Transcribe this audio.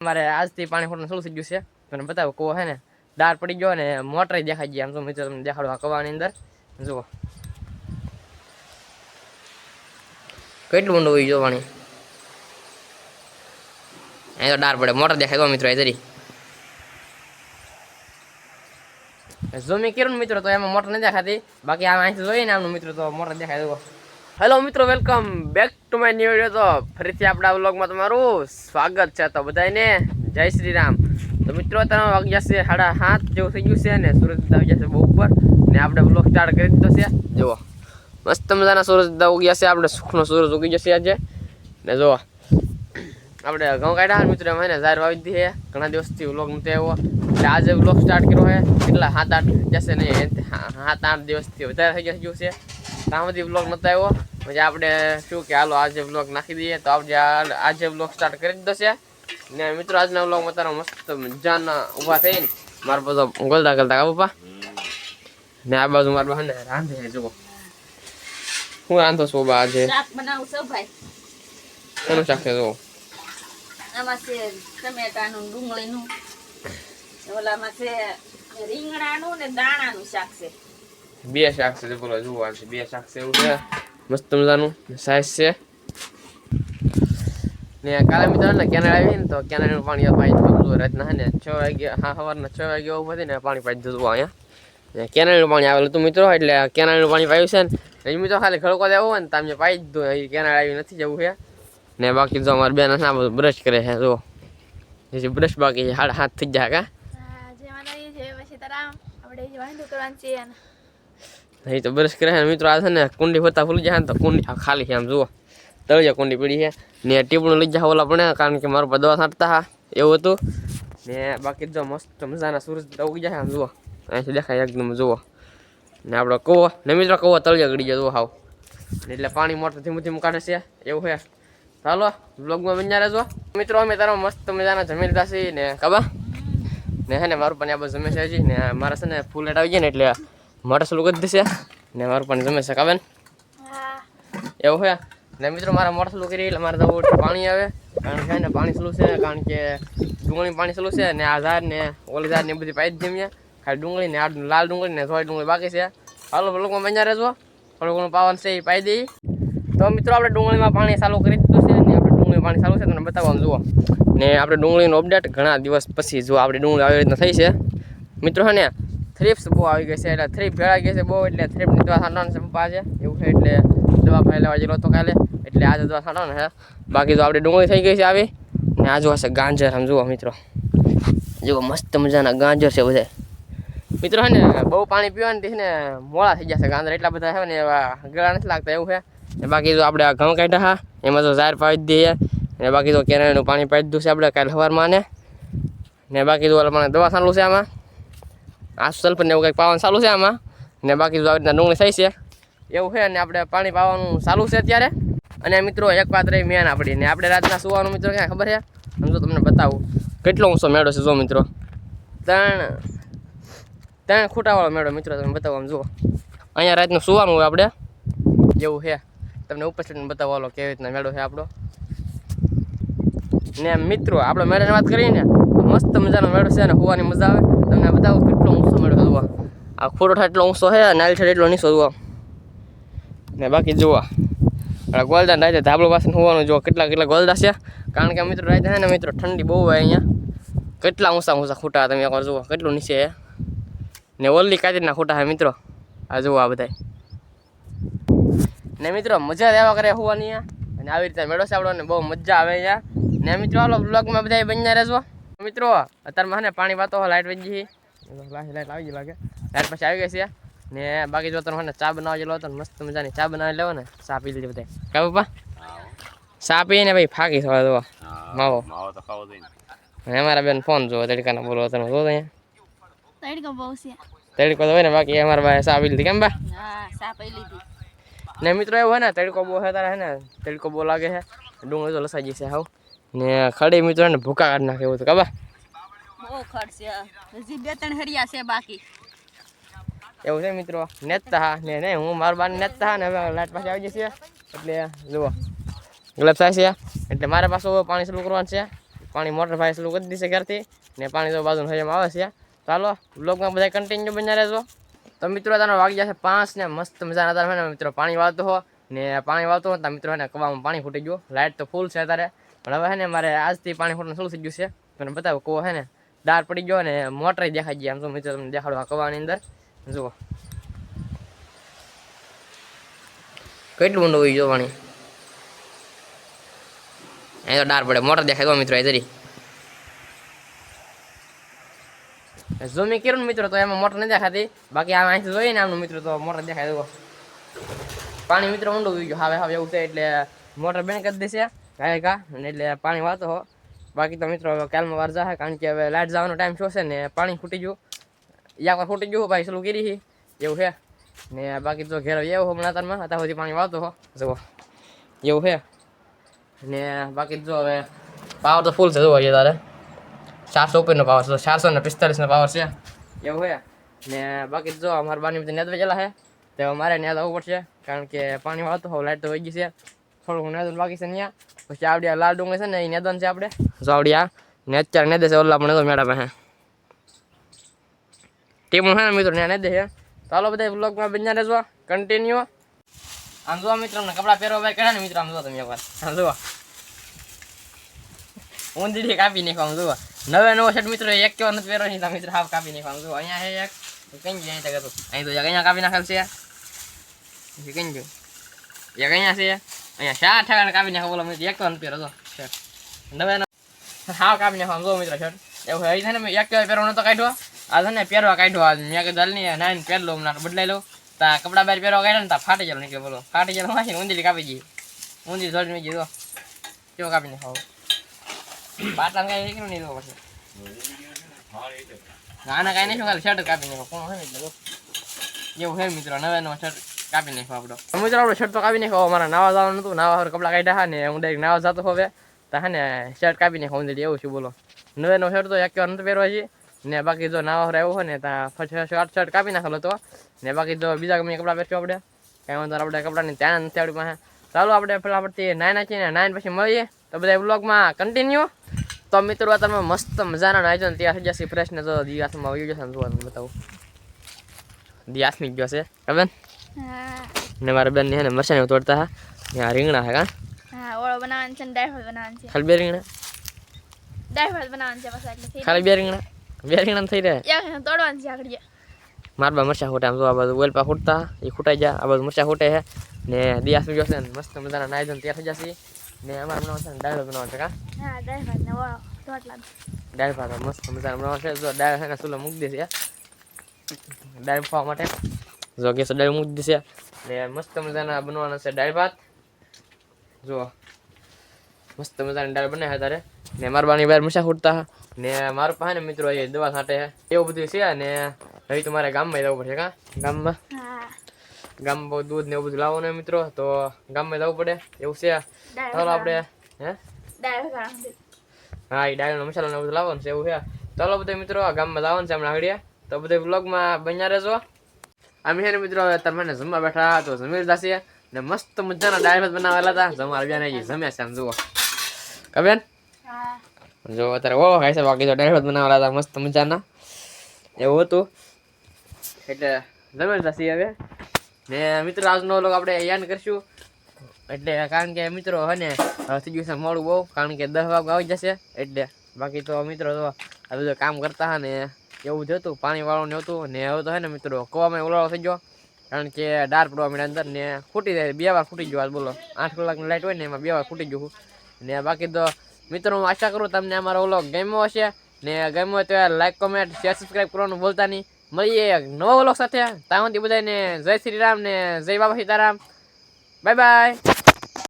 મારે આજથી પાણી ખોટું શું થઈ ગયું છે. તમને બતાવો, કૂવો છે ને દાર પડી ગયો ને મોટર દેખાઈ ગયા. આમ મિત્રો તમને દેખાડો આ કવાની અંદર. જુઓ. કેટલું ઊંડું હોય જો પાણી. અહીં તો ડાર પડે. મોટર દેખાય તો મિત્રો એ જરી ઝૂમી કર્યું મિત્રો, તો એમાં મોટર નથી દેખાતી. બાકી આમ અહીંથી જોઈએ ને આમનું મિત્રો, તો મોટર દેખાય. જુઓ. હેલો મિત્રો welcome back to my new video તો ફરીથી આપણા વ્લોગમાં તમારું સ્વાગત છે તો બધાને જય શ્રી રામ તો મિત્રો, તમે વાગ્યા છે સાડા સાત જેવું થઈ ગયું છે ને સૂરજ દાદા ગયા છે બહુ ઉપર ને આપણે વ્લોગ સ્ટાર્ટ કરી દીધો છે. જુઓ. મસ્ત મજાના સૂરજ ઉગ્યા છે, આપણે સુખનો સૂરજ ઉગી જશે આજે. ને જુઓ. આપણે ઘઉં કાઢ્યા મિત્રો એમાં ને ઝાર વાવી દીધી છે. ઘણા દિવસથી વ્લોગ નથી આવ્યો. એટલે આજે વ્લોગ સ્ટાર્ટ કર્યો છે. કેટલા સાત આઠ જશે નહીં સાત આઠ દિવસથી વધારે થઈ ગયું છે. ત્યાં સુધી વ્લોગ નતો આવ્યો. પછી આપણે શું કે હાલો આજે વ્લોગ નાખી દઈએ. તો આપણે આજે વ્લોગ સ્ટાર્ટ કરી દીધો છે. ને મિત્રો આજના વ્લોગમાં તારા મસ્ત મજાના ઊભા થઈને મારા બધો ગોલતા ગલતા કા પપ્પા? ને આ બાજુ મારા બહાને રાંધે છે જુઓ. હું રાંધો છું બા આજે શાક બનાવું છું ભાઈ. એનું શાક છે જુઓ. આમાં છે ને દાણાનું શાક બે શાક છે, બોલો જોવા છે, બે શાક છે એવું છે. મસ્ત મજાનું સાઈઝ છે. ને કાલે મિત્રો ને કેનાલ આવી ને તો કેનાલનું પાણી પાઈ દીધું રાતના ને છ વાગે, હા, સવારના છ વાગે ઊભા ને પાણી પાઈ દીધું અહીંયા. કેનાલનું પાણી આવેલું હતું મિત્રો, એટલે કેનાલનું પાણી પાયું છે ને. મિત્રો ખાલી ખડકો દેવો હોય ને તમે પાઈ દીધું કેનાલ આવી નથી જવું છે ને બાકી જો અમારે બેન ના બધું બ્રશ કરે છે જો જે બ્રશ બાકી છે હાડ હાથ થઈ જાય કા? હા, જે બનાવી છે પછી તારા આપણે જે વાંધો કરવાનું છે એને. અહીં તો બ્રશ કરે મિત્રો આ છે ને કુંડી હોતા ભૂલી જાય તો કુંડી ખાલી છે આમ જુઓ. તળિયા કુંડી પડી છે. ને ટીપણું લઈ જાય ઓલા પણ કારણ કે મારું દવા છાંટતા હા એવું હતું. ને બાકી જો મસ્ત મજાના સૂરજ ઉગી જાય આમ જુઓ. અહીંથી દેખાય એકદમ જુઓ. ને આપણો કૂવો ને મિત્રો કૂવો તળિયા ગળી જાય જુઓ હાવ. એટલે પાણી મોટર ધીમું ધીમું કાઢે છે એવું છે. ચાલો બ્લોગમાં બન્યા રહેજો. મિત્રો અમે તારા મસ્ત મજાના જમી લીધા છીએ ને ખબર? ને હે ને મારું પણ આ બધું જમે છે હજી. ને મારા છે ને ફૂલ આવી ગયા ને એટલે મોટર સલું કરી દેશે ને મારું પણ જમે છે કાબેન એવું છે? ને મિત્રો મારા મોટર સલું કરી એટલે મારે તો પાણી આવે. કારણ કે ને પાણી સલું છે કારણ કે ડુંગળી પાણી સલું છે ને આ ઝાડ ને ઓલી ઝાડ ને બધી પાઈ જ જમીએ. ખાલી ડુંગળી ને આ લાલ ડુંગળી ને થોડી ડુંગળી બાકી છે. હાલો લોકોમાં બન્યા રહેજો. થોડું ઘણું પાવન છે એ પાઈ દઈ. તો મિત્રો આપણે ડુંગળીમાં પાણી ચાલુ કરી દીધું ડુંગળી પાણી ચાલુ છે, તમને બતાવવાનું જુઓ. ને આપણે ડુંગળીનો અપડેટ ઘણા દિવસ પછી જો આપણે ડુંગળી આવી રીતના થઈ છે. મિત્રો છે ને થ્રીપ્સ બહુ આવી ગઈ છે, એટલે થ્રીપ ભેળા ગઈ છે બહુ, એટલે થ્રીપની દવા છાંટવાનું છે પપ્પા છે એવું છે, એટલે દવા ભાઈ લેવા જેલો તો કાલે, એટલે આજે દવા છાંટવાનું છે. બાકી તો આપણે ડુંગળી થઈ ગઈ છે આવી, ને આ જો હશે ગાંજર, આમ જુઓ મિત્રો. જુઓ, મસ્ત મજાના ગાંજર છે બધા. મિત્રો હે ને, બહુ પાણી પીવાનું ને, મોડા થઈ જશે ગાંજર, એટલા બધા છે ને, એવા ગળા નથી લાગતા, એવું છે. બાકી તો આપણે આ ઘઉં કાઢ્યા હા. એમાં તો ઝાર પાવી દઈએ ને બાકી તો કેરાનું પાણી પાડી દઉં છે આપણે કાલે સવારમાં ને ને બાકી તો મને દવા ચાલુ છે આમાં. આ સલ્ફર ને એવું કંઈક પાવાનું ચાલુ છે આમાં. ને બાકી તો આવી રીતના ડુંગળી થઈ છે. એવું છે ને આપણે પાણી પાવાનું ચાલુ છે અત્યારે. અને મિત્રો, એક વાત રહી મેન આપણી. ને આપણે રાતના સુવાનું મિત્રો, ક્યાં ખબર છે? હું તો તમને બતાવું. કેટલો ઊંચો મેળો છે જો મિત્રો. ત્રણ ત્રણ ખૂટાવાળો મેળો મિત્રો તમે બતાવો આમ જુઓ. અહીંયા રાતનું સુવાનું હોય આપણે. જેવું છે. તમને ઉપર ચડીને બતાવો હાલો, કેવી રીતના મેળો છે આપણો? ને મિત્રો, આપણે મેળાની વાત કરીએ ને મસ્ત મજાનો મેળો છે અને હોવાની મજા આવે. તમને બતાવો કેટલો ઊંચો મેળો જોવા આ ખોટો થાય એટલો ઊંચો છે નાલ છે એટલો નીચો જોવા ને બાકી જોવા એટલે ગોલદા રાજા ધાબળો પાસે હોવાનું જોવા કેટલા કેટલા ગોલદા છે. કારણ કે મિત્રો રાજા ને, મિત્રો, ઠંડી બહુ હોય અહીંયા. કેટલા ઊંચા ઊંચા ખૂટા તમે એકવાર જુઓ, કેટલું નીચે છે. ને ઓલી કાચીના ખૂટા છે, મિત્રો. આ જુઓ આ બધાય. ને મિત્રો મજા જ આવ્યા કરે હોવાની અહીંયા. અને આવી રીતે મેળો સાંભળો ને બહુ મજા આવે અહીંયા. ને મિત્રો હાલો બ્લોગમાં બધા બન્યા રહેજો. મિત્રો અત્યારમાં મને ને પાણી વાતો લાઇટ વજી લાઈટ લાઈટ આવી ગઈ લાગે. લાઇટ પછી આવી ગઈ છે. ને બાકી જો તમે ચા બનાવવા જેલો તો ને મસ્ત મજાની ચા બનાવી લેવો ને ચા પી લીધી બધા કા પપ્પા? ચા પીને ભાઈ ફાકી થવા દો. માવો. માવો તો ખાવો જોઈએ અને અમારા બેન ફોન જોવો તડકાના બોલો તમે જોવો અહીંયા. તડકો બહુ છે. તડકો તો હોય ને બાકી અમારા ભાઈ ચા પી લીધી કેમ બા? હા સા પી લીધી. ને મિત્રો એવું હોય ને તડકો બહુ છે તારે હે ને તડકો બહુ લાગે છે ડુંગળી તો લસાઈ જશે હાવ. ને ખડી મિત્રો ને ભૂકા કાઢી નાખે એવું તો ખબર? બહુ છે હજી બે ત્રણ હરિયા છે બાકી. એવું છે મિત્રો? નેતા હા ને નહીં હું મારું બાર નેતા હા ને હવે લાઈટ પાસે આવી જશે. એટલે જુઓ ગ્લબ્સ થાય છે એટલે મારે પાછું પાણી શરૂ કરવાનું છે પાણી મોટર ભાઈ સ્લો કરી દીશે ઘરથી ને પાણી તો બાજુ હજમ આવે છે ચાલો બ્લોગમાં બધા કન્ટિન્યુ બન્યા રહેજો. તો મિત્રો, તારો વાગી જશે પાંચ ને મસ્ત મજાના તારે ને મિત્રો, પાણી વાળતો હો. ને પાણી વાળતો હો તો મિત્રો કવામાં પાણી ફૂટી ગયું. લાઇટ તો ફૂલ છે અત્યારે. પણ હવે ને મારે આજથી પાણી ફૂટવાનું શરૂ થઈ ગયું છે. મને બતાવો કૂવો હે ને ડાર પડી ગયો ને મોટર દેખાઈ ગયા આમ તો મિત્રો તમને દેખાડો આ કવાની અંદર. જુઓ. કેટલું ઊંડું હોય જો પાણી અહીં તો ડાર પડે, મોટર દેખાય તો મિત્રો, એ જરી ઝૂમિંગ કર્યું મિત્રો, તો એમાં મોટર નથી દેખાતી. બાકી આમ અહીંથી જોઈએ ને આમનું મિત્રો તો મોટર દેખાય તો પાણી મિત્રો ઊંડું આવી ગયું. હવે હવે એવું થાય એટલે મોટર બેન કરી દેશે. ગાય કા? એટલે પાણી વાતો હો. બાકી તો મિત્રો, હવે કાલમાં વાર જાહે, કારણ કે હવે લાઇટ જવાનો ટાઈમ શું છે ને, પાણી ફૂટી ગયું. યા વાર ફૂટી ગયું ભાઈ સલું કરી એવું છે. ને બાકી તો ઘેર એવું હો હમણાં તારમાં. અત્યાર સુધી પાણી વાતો હો. જુઓ. એવું છે. ને બાકી જો હવે પાવર તો ફૂલ છે છે તારે. ચારસો ઉપરનો પાવર છે ચારસો ને પિસ્તાલીસનો પાવર છે. એવું હોય ને બાકી જો અમારા બાની બધી નેદવા ગયેલા છે તો મારે ન્યા આવવું પડશે, કારણ કે પાણી વાળતો હવે લાઈટ તો વહી ગઈ છે. થોડુંક નેદન બાકી છે ત્યાં પછી આવડી લાલ ડુંગર છે ને, એ નેદન છે આપણે. જો આવડી ને અત્યારે નેદે છે, ઓલા પણ મેળા પાસે. ટીમ છે ને મિત્રો નેદે છે. ચાલો બધા બ્લોગમાં બન્યા રહેજો કન્ટિન્યુ આમ જોવા મિત્રો અમને કપડાં પહેરવા ભાઈ કર્યા ને મિત્રો, આમ જો તમે એકવાર. આમ જુઓ. ઊંધીથી કાપી નાખો, આમ જુઓ. નવે નવો શર્ટ મિત્રો, એક કેવો નથી પહેરવો નહીં મિત્રો કાપી નાખો આમ અહીંયા એક. કઈ અહીં તક અહીં તો અહીંયા કાપી નાખેલ છે. કઈ એક અહીંયા છે. અહીંયા શા કાપી નાખો બોલો મિત્રો, એક કેવો પહેરો શર્ટ નવે હાવ કાપી નાખો આમ જુઓ મિત્રો શર્ટ એવું કેવો પહેરવો નતો કાઢ્યો. આ છે પહેરવા કાઢ્યો, આ મેં કીધું, હાલ નહીં, નાઈને પહેર બદલાઈ લઉં. તા કપડા બહાર પહેરવા કાઢ્યા ને તા ફાટી ગયેલો નીકળ્યો, બોલો. ફાટી ગયેલો ઊંધી કાપી જઈએ ઊંધી થોડી મેં કીધું કેવો કાપી નાખો પાટલા કઈ નીકળ્યું નહીં તો પછી. નાના કઈ નહીં ખાલી શર્ટ કાપી નાખો કોણ હોય એટલે એવું હે મિત્રો નવે નવો શર્ટ કાપી નાખો આપણો. મિત્રો, આપણો શર્ટ તો કાપી નાખો મારા નાવા જવાનું હતું. નાવા હવે કપડા કાઢ્યા હા ને હું ડાયરેક્ટ નાવા જતો હવે તો હા ને શર્ટ કાપી નાખો ઊંધી એવું છું, બોલો. નવે નવો શર્ટ તો એક વાર નથી પહેરવા છે ને બાકી જો નાવા હારું આવ્યો હોય ને ત્યાં પછી શર્ટ શર્ટ કાપી નાખેલો હતો. ને બાકી જો બીજા ગમે કપડા પહેરશું આપણે. કાંઈ વાંધો આપણે કપડાની ત્યાં નથી આપણી પાસે. ચાલો આપણે આપણથી નાઇન નાખીને નાઈન પછી મળીએ. તો બધા બ્લોગમાં કન્ટિન્યુ તો મિત્રો તમે મસ્ત મજાના નાઈ ને ત્યાં થઈ જશે ફ્રેશ ને જો દિયાસમાં આવી જશે ને જોવા તમને બતાવું દિયાસમી ગયો છે. ખબર ને મારા બેન ને મરસાને તોડતા હા. ત્યાં રીંગણા હે કા? હા ઓળો બનાવવાનું છે ને દાળ ભાત બનાવવાનું છે. ખાલી બે રીંગણા? દાળ ભાત બનાવવાનું છે બસ એટલે ખાલી બે રીંગણા? બે રીંગણા થઈ રહે જાય? એક તોડવાનું છે આગળ. મારા બા મરચા ખૂટે આમ જો આ બાજુ ઓલપા ખૂટતા એ ખૂટાઈ જાય આ બાજુ મરચા ખૂટે છે ને છે ને મસ્ત મજાના નાઈ ને ત્યાં થઈ જશે. ને અમારે બનાવવાનું છે ને દાળ બનાવવાનું છે કા? હા દાળ ભાત ને રોટલા દાળ ભાત મસ્ત મજાના બનાવવા છે. જો દાળ છે ચૂલો મૂકી દેશે દાળ ખાવા માટે. જો ગેસ દાળ મૂકી દેશે ને મસ્ત મજાના બનવાના છે દાળ ભાત. જો મસ્ત મજાની દાળ બનાવે તારે. ને મારા બાની બહાર મસા ખૂટતા ને મારું પાસે ને મિત્રો એ દવા છાંટે એવું બધું છે ને હવે તો મારે ગામમાં જવું પડશે કા? ગામમાં? ગામમાં દૂધ ને એવું બધું લાવવાનું હોય મિત્રો તો ગામમાં જવું પડે. એવું છે. ચાલો આપણે હે? હા એ ડાળનો મસાલો ને બધું લાવવાનું છે એવું છે. ચાલો બધા મિત્રો ગામ ગામમાં લાવવાનું છે હમણાં આગળ. તો બધા બ્લોગમાં બન્યા રહેજો. અમે છે ને મિત્રો તમને જમવા બેઠા તો જમી લીધા છે. ને મસ્ત મજાના ભાત બનાવેલા હતા. જમવા આવ્યા નહીં જમ્યા છે આમ જુઓ. કબેન જો અત્યારે ઓ ખાય છે બાકી તો દાળ ભાત બનાવેલા હતા મસ્ત મજાના. એવું હતું. એટલે જમી લીધા છીએ હવે. ને મિત્રો, આજનો લોક આપણે યાદ કરશું. એટલે કારણ કે મિત્રો હે ને થઈ ગયું છે મોડું બહુ, કારણ કે દસ વાગ આવી જશે. એટલે બાકી તો મિત્રો તો આ બધું કામ કરતા હા ને, એવું જ હતું, પાણી વાળું ને હતું ને હવે તો હે ને મિત્રો, કવામાં ઉલાળો થઈ ગયો. કારણ કે ડાર પડવા મળ્યા અંદર ને ફૂટી જાય, બે વાર ફૂટી ગયો બોલો. આઠ કલાકની લાઇટ હોય ને એમાં બે વાર ફૂટી ગયું ને બાકી તો મિત્રો, હું આશા કરું તમને અમારો ઓલો ગમ્યો હશે. ને ગમ્યો તો લાઈક કોમેન્ટ શેર સબસ્ક્રાઈબ કરવાનું બોલતા નહીં. મળીએ. નવો વ્લોગ સાથે. ત્યાં સુધી બધાને જય શ્રી રામ ને જય બાબા સીતારામ. Bye bye.